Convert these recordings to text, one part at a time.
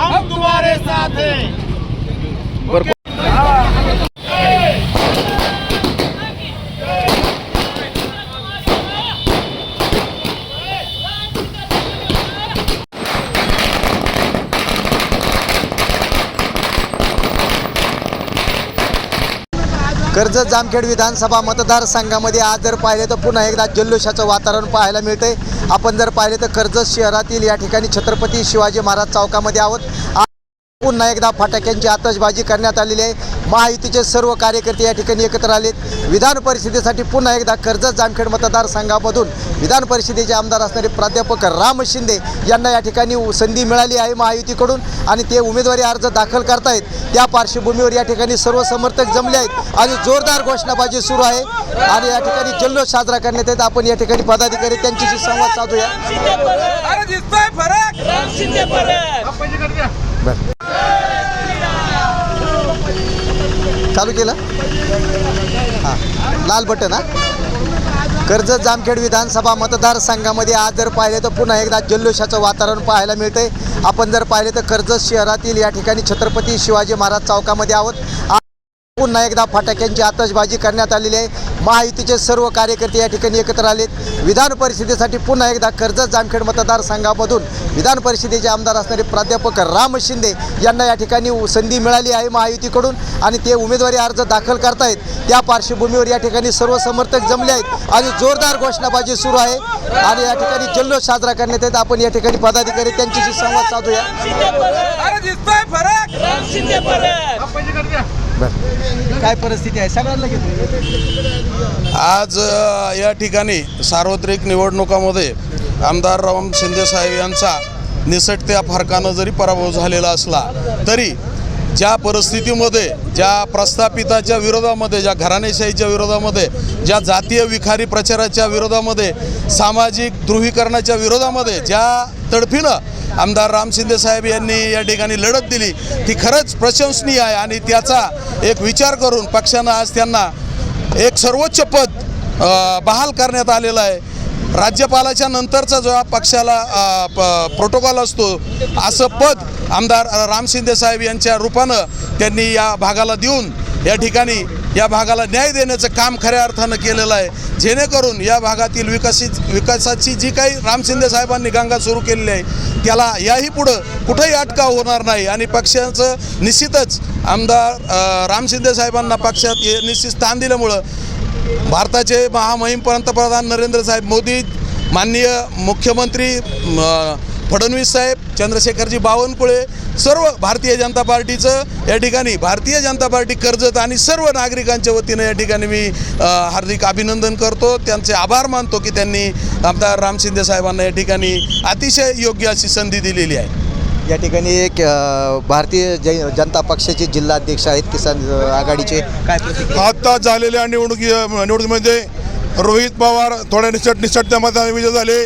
हम तुम्हारे साथ हैं कर्जत जामखेड विधानसभा मतदारसंघामध्ये आज जर पाहिले तर पुन्हा एकदा जल्लोषाचं वातावरण पाहायला मिळतंय. आपण जर पाहिले तर कर्जत शहरातील या ठिकाणी छत्रपती शिवाजी महाराज चौकामध्ये आहोत. पुन्हा एकदा फटाक्यांची आतषबाजी करण्यात आलेली आहे. महायुतीचे सर्व कार्यकर्ते या ठिकाणी एकत्र आलेत. विधान परिषदेसाठी पुन्हा एकदा कर्जत जामखेड मतदारसंघामधून विधान परिषदेचे आमदार असणारे प्राध्यापक राम शिंदे यांना या ठिकाणी संधी मिळाली आहे महायुतीकडून आणि ते उमेदवारी अर्ज दाखल करतायत. त्या पार्श्वभूमीवर या ठिकाणी सर्व समर्थक जमले आहेत आणि जोरदार घोषणाबाजी सुरू आहे आणि या ठिकाणी जल्लोष साजरा करण्यात येत. आपण या ठिकाणी पदाधिकारी त्यांच्याशी संवाद साधूया शिंदे परत अरे दिसतोय फरक राम शिंदे परत चालू केलं? हां. लाल बटन हां? कर्जत जामखेड विधानसभा मतदारसंघामध्ये आज जर पाहिले तर पुन्हा एकदा जल्लोषाचं वातावरण पाहायला मिळतंय. आपण जर पाहिले तर कर्जत शहरातील या ठिकाणी छत्रपती शिवाजी महाराज चौकामध्ये आहोत. पुन्हा एकदा फटाक्यांची आतषबाजी करण्यात आलेली आहे. महायुतीचे सर्व कार्यकर्ते या ठिकाणी एकत्र आलेत. विधान परिषदेसाठी पुन्हा एकदा कर्जत जामखेड मतदारसंघामधून विधान परिषदेचे आमदार असणारे प्राध्यापक राम शिंदे यांना या ठिकाणी संधी मिळाली आहे महायुतीकडून आणि ते उमेदवारी अर्ज दाखल करतायत. त्या पार्श्वभूमीवर या ठिकाणी सर्व समर्थक जमले आहेत आणि जोरदार घोषणाबाजी सुरू आहे आणि या ठिकाणी जल्लोष साजरा करण्यात येत आपण या ठिकाणी पदाधिकारी त्यांच्याशी संवाद साधूया. काय परिस्थिती आहे? सगळ्यांना आज या ठिकाणी सार्वत्रिक निवडणुकामध्ये आमदार राम शिंदे साहेब यांचा निसटत्या फरकानं जरी पराभव झालेला असला तरी ज्या परिस्थितीमध्ये ज्या प्रस्थापिताच्या विरोधामध्ये ज्या घराणेशाहीच्या विरोधामध्ये ज्या जातीय विखारी प्रचाराच्या विरोधामध्ये सामाजिक ध्रुवीकरणाच्या विरोधामध्ये ज्या तडफीनं आमदार राम शिंदे साहेब यांनी या ठिकाणी लढत दिली ती खरंच प्रशंसनीय आहे आणि त्याचा एक विचार करून पक्षानं आज त्यांना एक सर्वोच्च पद बहाल करण्यात आलेलं आहे. राज्यपालाच्या नंतरचा जो पक्षाला प- प्रोटोकॉल असतो असं पद आमदार राम शिंदे साहेब यांच्या रूपानं त्यांनी या भागाला देऊन या ठिकाणी या भागाला न्याय देण्याचं काम खऱ्या अर्थानं केलेलं आहे. जेणेकरून या भागातील विकसित विकासाची जी काही राम शिंदे साहेबांनी गंगा सुरू केलेली आहे त्याला याही पुढं कुठंही अटकाव होणार नाही. आणि पक्षाचं निश्चितच आमदार राम शिंदे साहेबांना पक्षात निश्चित स्थान दिल्यामुळं भारताचे महामहिम पंतप्रधान नरेंद्र साहेब मोदी माननीय मुख्यमंत्री फडणवीस साहेब चंद्रशेखरजी बावनकुळे सर्व भारतीय जनता पार्टीचं या ठिकाणी भारतीय जनता पार्टी कर्जत आणि सर्व नागरिकांच्या वतीनं या ठिकाणी मी हार्दिक अभिनंदन करतो. त्यांचे आभार मानतो की त्यांनी आमदार राम शिंदे साहेबांना या ठिकाणी अतिशय योग्य अशी संधी दिलेली आहे. या ठिकाणी एक अ, भारतीय जै जनता पक्षाचे जिल्हाध्यक्ष आहेत किसान अ, आघाडीचे. काय प्रतिक्रिया? आता झालेल्या निवडणुकी निवडणुकीमध्ये रोहित पवार थोड्या निसट निसटत्यामध्ये विजय झाले.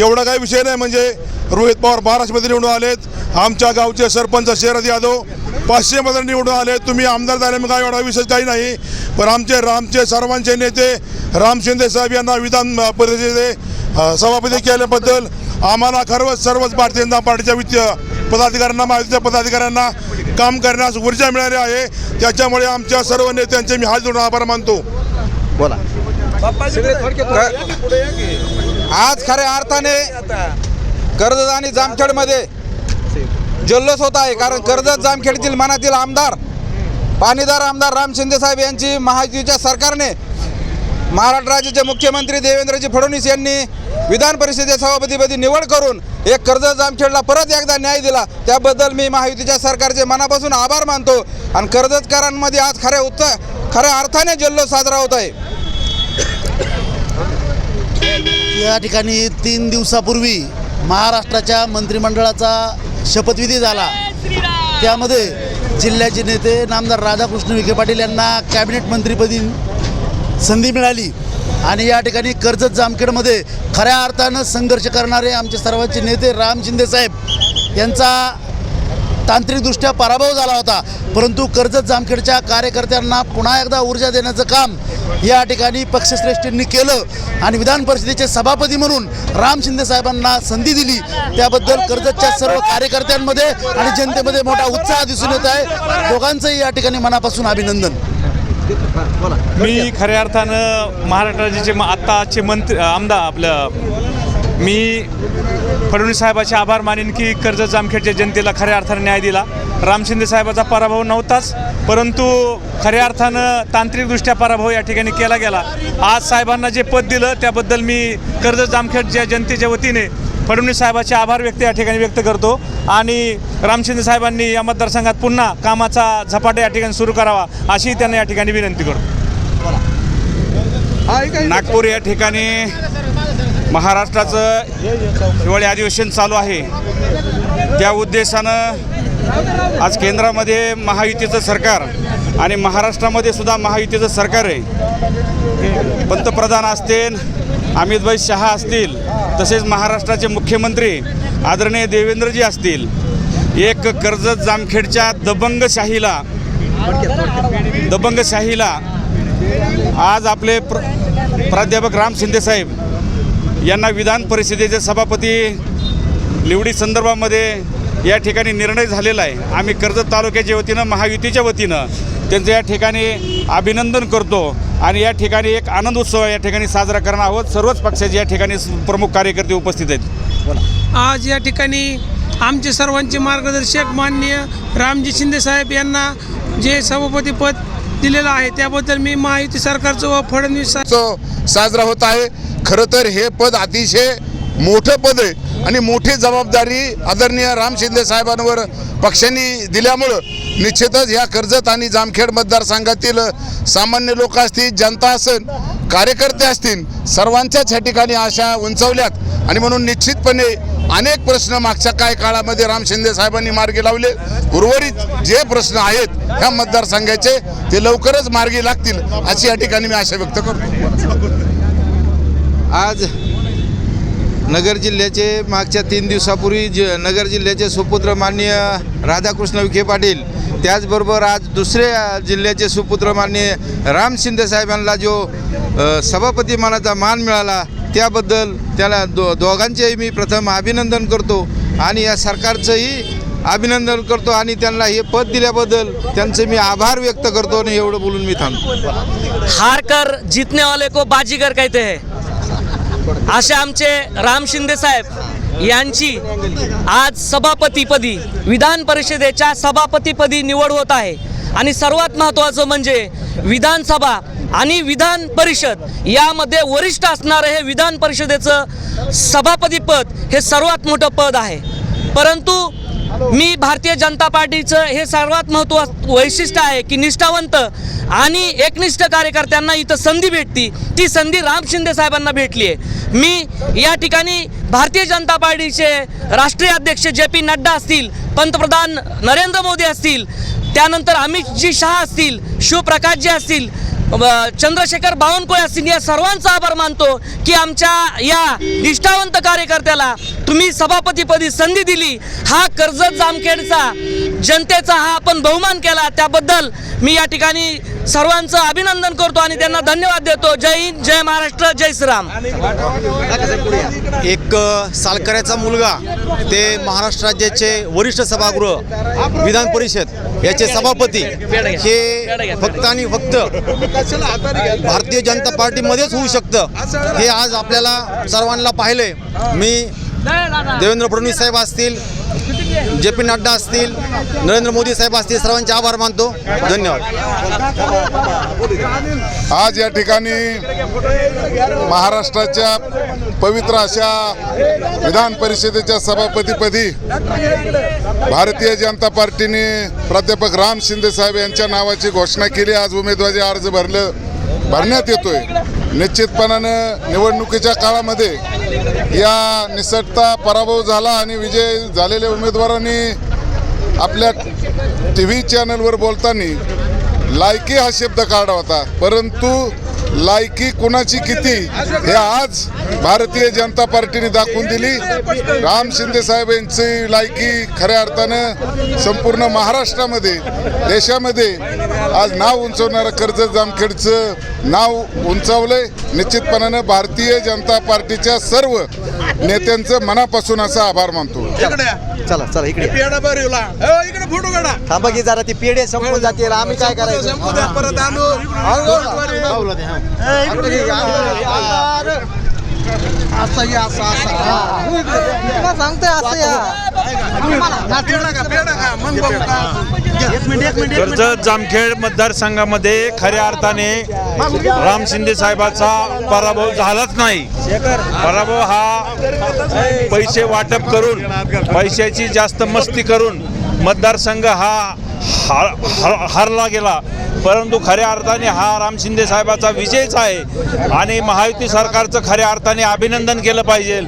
एवढा काही विषय नाही म्हणजे रोहित पवार महाराष्ट्रमध्ये निवडून आलेत. आमच्या गावचे सरपंच शरद यादव पाचशेमध्ये निवडून आले तुम्ही आमदार झाले मग काय एवढा विषय काही नाही. पण आमचे रामचे सर्वांचे नेते राम शिंदे साहेब यांना विधान परिषदेचे अ, सभापती केल्याबद्दल आम्हाला खरंच सर्वच भारतीय जनता पार्टीच्या वित्त पदाधिकाऱ्यांना महायुतीच्या पदाधिकाऱ्यांना काम करण्यास ऊर्जा मिळाली आहे. त्याच्यामुळे आमच्या सर्व नेत्यांचे मी हात जोडून आभार मानतो. बोला. आज खऱ्या अर्थाने कर्जत आणि जामखेडमध्ये जल्लोष होत आहे कारण कर्जत जामखेडतील मनातील आमदार पाणीदार आमदार राम शिंदे साहेब यांची महायुतीच्या सरकारने महाराष्ट्र राज्याचे मुख्यमंत्री देवेंद्रजी फडणवीस यांनी विधान परिषदेच्या सभापतीपदी निवड करून एक कर्जत जामखेडला परत एकदा न्याय दिला. त्याबद्दल मी महायुतीच्या सरकारचे मनापासून आभार मानतो. आणि कर्जतकारांमध्ये आज खऱ्या उत्त खऱ्या अर्थाने जल्लोष साजरा होत आहे. या ठिकाणी तीन दिवसापूर्वी महाराष्ट्राच्या मंत्रिमंडळाचा शपथविधी झाला. त्यामध्ये जिल्ह्याचे नेते नामदार राधाकृष्ण विखे पाटील यांना कॅबिनेट मंत्रीपदी संधी मिळाली. आणि या ठिकाणी कर्जत जामखेडमध्ये खऱ्या अर्थानं संघर्ष करणारे आमचे सर्वांचे नेते राम शिंदे साहेब यांचा तांत्रिकदृष्ट्या पराभव झाला होता. परंतु कर्जत जामखेडच्या कार्यकर्त्यांना पुन्हा एकदा ऊर्जा देण्याचं काम या ठिकाणी पक्षश्रेष्ठींनी केलं आणि विधान परिषदेचे सभापती म्हणून राम शिंदे साहेबांना संधी दिली. त्याबद्दल कर्जतच्या सर्व कार्यकर्त्यांमध्ये आणि जनतेमध्ये मोठा उत्साह दिसून येत आहे. दोघांचंही या ठिकाणी मनापासून अभिनंदन. मी खऱ्या अर्थानं महाराष्ट्र राज्याचे म- आत्ताचे मंत्री आमदार आपलं मी फडणवीस साहेबाचे आभार मानेन की कर्ज जामखेडच्या जनतेला खऱ्या अर्थानं न्याय दिला. राम शिंदे साहेबाचा पराभव नव्हताच परंतु खऱ्या अर्थानं तांत्रिकदृष्ट्या पराभव या ठिकाणी केला गेला. आज साहेबांना जे पद दिलं त्याबद्दल मी कर्ज जामखेडच्या जनतेच्या वतीने फडणवीस साहेबाचे आभार व्यक्त या ठिकाणी व्यक्त करतो. आणि रामशिंदे साहेबांनी या मतदारसंघात पुन्हा कामाचा झपाटा या ठिकाणी सुरू करावा अशी त्यांना या ठिकाणी विनंती करतो. नागपूर या ठिकाणी महाराष्ट्राचं हिवाळी अधिवेशन चालू आहे. त्या उद्देशानं आज केंद्रामध्ये महायुतीचं सरकार आणि महाराष्ट्रामध्ये सुद्धा महायुतीचं सरकार आहे. पंतप्रधान असतील अमितभाई शहा असतील तसेच महाराष्ट्राचे मुख्यमंत्री आदरणीय देवेंद्रजी असतील एक कर्जत जामखेडच्या दबंगशाहीला दबंगशाहीला आज आपले प्र प्राध्यापक राम शिंदेसाहेब यांना विधान परिषदेचे सभापती निवडी संदर्भामध्ये या ठिकाणी निर्णय झालेला आहे. आम्ही कर्जत तालुक्याच्या वतीनं महायुतीच्या वतीनं त्यांचं या ठिकाणी अभिनंदन करतो. आणि या ठिकाणी एक आनंद उत्सव या ठिकाणी साजरा करणार आहोत. सर्वच पक्षाचे या ठिकाणी प्रमुख कार्यकर्ते उपस्थित आहेत. आज या ठिकाणी आमचे सर्वांचे मार्गदर्शक माननीय रामजी शिंदे साहेब यांना जे सभापतीपद दिलेलं आहे त्याबद्दल मी महायुती सरकारचं व फडणवीस साजरा होत आहे. खरं तर हे पद अतिशय मोठं पद आहे आणि मोठी जबाबदारी आदरणीय राम शिंदे साहेबांवर पक्षांनी दिल्यामुळं निश्चितच ह्या कर्जत आणि जामखेड मतदारसंघातील सामान्य लोक असतील जनता असेल कार्यकर्ते असतील सर्वांच्याच ह्या ठिकाणी आशा उंचवल्यात. आणि म्हणून निश्चितपणे अनेक प्रश्न मागच्या काही काळामध्ये राम शिंदे साहेबांनी मार्गी लावले. उर्वरित जे प्रश्न आहेत ह्या मतदारसंघाचे ते लवकरच मार्गी लागतील अशी या ठिकाणी मी आशा व्यक्त करतो. आज नगर जिल्ह्याचे मागच्या तीन दिवसापूर्वी ज नगर जिल्ह्याचे सुपुत्र माननीय राधाकृष्ण विखे पाटील त्याचबरोबर आज दुसऱ्या जिल्ह्याचे सुपुत्र माननीय राम शिंदे साहेबांना जो सभापती मानाचा मान मिळाला त्याबद्दल त्याला दो दोघांचेही मी प्रथम अभिनंदन करतो आणि या सरकारचंही अभिनंदन करतो आणि त्यांना हे पद दिल्याबद्दल त्यांचे मी आभार व्यक्त करतो आणि एवढं बोलून मी थांबतो. हारकर जितने वाले को बाजीगर कहते हैं। असे आमचे राम शिंदे साहेब यांची आज सभापतीपदी विधान परिषदेच्या सभापतीपदी निवड होत आहे. आणि सर्वात महत्त्वाचं म्हणजे विधानसभा आणि विधान परिषद यामध्ये वरिष्ठ असणारं हे विधान परिषदेचं सभापतीपद हे सर्वात मोठं पद आहे. परंतु मी भारतीय जनता पार्टीचं हे सर्वात महत्त्व वैशिष्ट्य आहे की निष्ठावंत आणि एकनिष्ठ कार्यकर्त्यांना इथं संधी भेटती. ती संधी राम शिंदे साहेबांना भेटली आहे. मी या ठिकाणी भारतीय जनता पार्टीचे राष्ट्रीय अध्यक्ष जे पी नड्डा असतील पंतप्रधान नरेंद्र मोदी असतील त्यानंतर अमितजी शहा असतील शिवप्रकाशजी असतील चंद्रशेखर बावनकुळे असतील या सर्वांचा आभार मानतो की आमच्या या निष्ठावंत कार्यकर्त्याला तुम्ही सभापतीपदी संधी दिली. हा कर्जत जामखेडचा जनतेचा हा आपण बहुमान केला. त्याबद्दल मी या ठिकाणी सर्वांचं अभिनंदन करतो आणि त्यांना धन्यवाद देतो. जय हिंद जय महाराष्ट्र जय श्रीराम. एक सालकऱ्याचा मुलगा ते महाराष्ट्र राज्याचे वरिष्ठ सभागृह विधान परिषद याचे सभापती हे फक्त आणि फक्त भारतीय जनता पार्टीमध्येच होऊ शकतं. हे आज आपल्याला सर्वांना पाहिलंय. मी देवेंद्र फडणवीस साहेब असतील जे पी नड्डा असतील नरेंद्र मोदी साहेब असतील सर्वांचे आभार मानतो. धन्यवाद. आज या ठिकाणी महाराष्ट्राच्या पवित्र अशा विधान परिषदेच्या सभापतीपदी भारतीय जनता पार्टीने प्राध्यापक राम शिंदे साहेब यांच्या नावाची घोषणा केली. आज उमेदवारी अर्ज भरलं भरण्यात येतोय. निश्चितपणानं निवडणुकीच्या काळामध्ये या निसटता पराभव झाला आणि विजय झालेल्या उमेदवारांनी आपल्या टी व्ही चॅनलवर बोलताना लायकी हा शब्द काढा होता. परंतु लायकी कुणाची किती हे आज भारतीय जनता पार्टीने दाखवून दिली. राम शिंदे साहेब यांची लायकी खऱ्या अर्थानं संपूर्ण महाराष्ट्रामध्ये देशामध्ये आज नाव उंचवणारं कर्जत जामखेडचं नाव उंचावलंय. निश्चितपणानं भारतीय जनता पार्टीच्या सर्व नेत्यांचं मनापासून असा आभार मानतो चला चला इकडे इकडे फोटो काढा थांबा की जरा ती पेढे संपून जातील आम्ही काय करायचं परत सांगतोय कर्जत जामखेड मतदारसंघामध्ये खऱ्या अर्थाने राम शिंदे साहेबाचा पराभव झालाच नाही. पराभव हा पैसे वाटप करून पैशाची जास्त मस्ती करून मतदारसंघ हा हार- हर हारला गेला. परंतु खऱ्या अर्थाने हा राम शिंदे साहेबाचा विजयच आहे. आणि महायुती सरकारचं खऱ्या अर्थाने अभिनंदन केलं पाहिजे.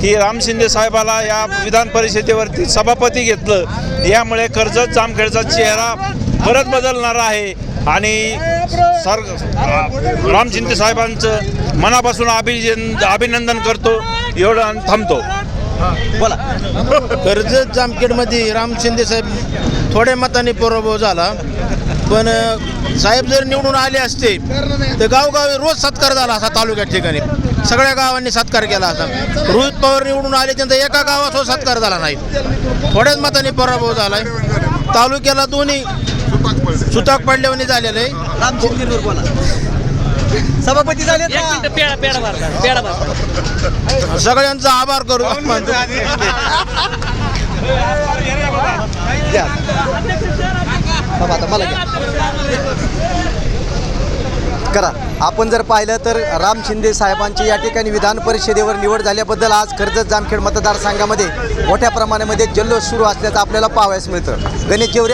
की राम शिंदे साहेबाला या विधान परिषदेवरती सभापती घेतलं. यामुळे कर्जत जामखेडचा चेहरा परत बदलणार आहे. आणि सर राम शिंदे साहेबांचं मनापासून अभिजन अभिनंदन करतो. एवढं थांबतो. बोला. कर्जत जामखेडमध्ये राम शिंदे साहेब थोड्या मताने पराभव झाला. पण साहेब जर निवडून आले असते तर गावगावी रोज सत्कार झाला असा तालुक्यात ठिकाणी. सगळ्या गावांनी सत्कार केला असा. रोहित पवार निवडून आले त्यांचा एका गावात हो सत्कार झाला नाही. थोड्याच मताने पराभव झाला तालुक्याला दोन्ही सुताक पडल्यावानी झालेलं आहे. राम बोला सभापती झाले एक मिनिट सगळ्यांचा आभार करू आता मला. करा. आपण जर पाहिलं तर राम शिंदे साहेबांची या ठिकाणी विधान परिषदेवर निवड झाल्याबद्दल आज कर्जत जामखेड मतदारसंघामध्ये मोठ्या प्रमाणामध्ये जल्लोष सुरू असल्याचं आपल्याला पाहावयास मिळतं. गणेश जेवरे